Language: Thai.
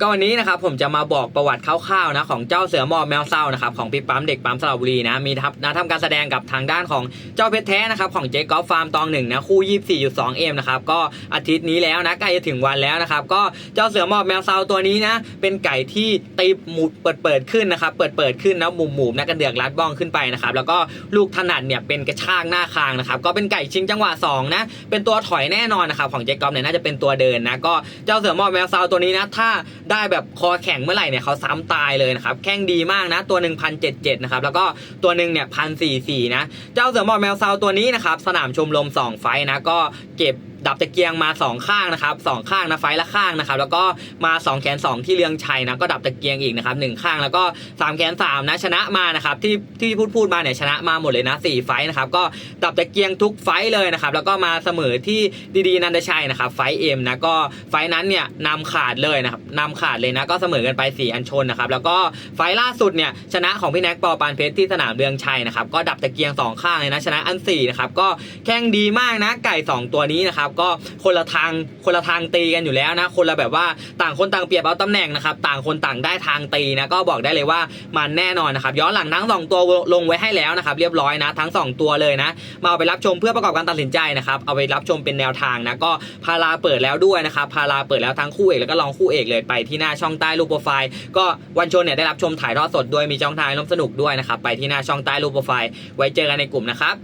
ก็วันนี้นะครับผมจะมาบอกประวัติคร่าวๆนะของเจ้าเสือหมอบแมวเศร้านะครับของพี่ปั๊มเด็กปั๊มสระบุรีนะมีทับนะทำการแสดงกับทางด้านของเจ้าเพชรแท้นะครับของเจ๊กอล์ฟฟาร์มตองหนึ่งนะคู่24.2เอ็มนะครับก็อาทิตย์นี้แล้วนะใกล้จะถึงวันแล้วนะครับก็เจ้าเสือหมอบแมวเศร้าตัวนี้นะเป็นไก่ที่ตีหมุดเปิดเปิดขึ้นนะครับเปิดเปิดขึ้นนะหมุมหมุมๆนะกระเดือกรัดบ้องขึ้นไปนะครับแล้วก็ลูกถนัดเนี่ยเป็นกระชากหน้าคางนะครับก็เป็นไก่ชิงจังหวะสองนะเป็นตัวถอยแน่นอนนะครับของเจ๊กอล์ฟเนี่ยน่าจะเป็นตัวเดินนะก็เจ้าเสือหมอบแมวเศร้าตัวนี้นะถ้าได้แบบคอแข็งเมื่อไหร่เนี่ยเขาซ้ำตายเลยนะครับแข้งดีมากนะตัวหนึ่งพันเจ็ดเจ็ดนะครับแล้วก็ตัวหนึ่งเนี่ยพันสี่สี่นะเจ้าเสือหมอบแมวซาวตัวนี้นะครับสนามชมรมสองไฟนะก็เก็บ ดับตะเกียงมาสองข้างนะครับสองข้างนะไฟละข้างนะครับแล้วก็มาสองแขนสองที่เรืองชัยนะก็ดับตะเกียงอีกนะครับหนึ่งข้างแล้วก็สามแขนสามนะชนะมานะครับที่ที่พูดพูดมาเนี่ยชนะมาหมดเลยนะสี่ไฟนะครับก็ดับตะเกียงทุกไฟเลยนะครับแล้วก็มาเสมอที่ดีๆนันทชัยนะครับไฟเอ็มนะก็ไฟนั้นเนี่ยนำขาดเลยนะครับนำขาดเลยนะก็เสมอกันไปสี่อันชนนะครับแล้วก็ไฟล่าสุดเนี่ยชนะของพี่แน็กปอปานเพชรที่สนามเรืองชัยนะครับก็ดับตะเกียงสองข้างเลยนะชนะอันสี่นะครับก็แข่งดีมากนะไก่สองตัวนี้นะครับก็คนละทางคนละทางตีกันอยู่แล้วนะ คนละแบบว่าต่างคนต่างเปรียบเอาตำแหน่งนะครับต่างคนต่างได้ทางตีนะก็บอกได้เลยว่ามันแน่นอนนะครับย้อนหลังทั้งสองตัวลงไว้ให้แล้วนะครับเรียบร้อยนะทั้งสองตัวเลยนะมาเอาไปรับชมเพื่อประกอบการตัดสินใจนะครับเอาไปรับชมเป็นแนวทางนะก็พาราเปิดแล้วด้วยนะครับพาราเปิดแล้วทั้งคู่เอกแล้วก็รองคู่เอกเลยไปที่หน้าช่องใต้รูปโปรไฟล์ก็วันชนเนี่ยได้รับชมถ่ายทอดสดด้วยมีช่องทางร่วมสนุกด้วยนะครับไปที่หน้าช่องใต้รูปโปรไฟล์ไว้เจอกันในกลุ่มนะครับ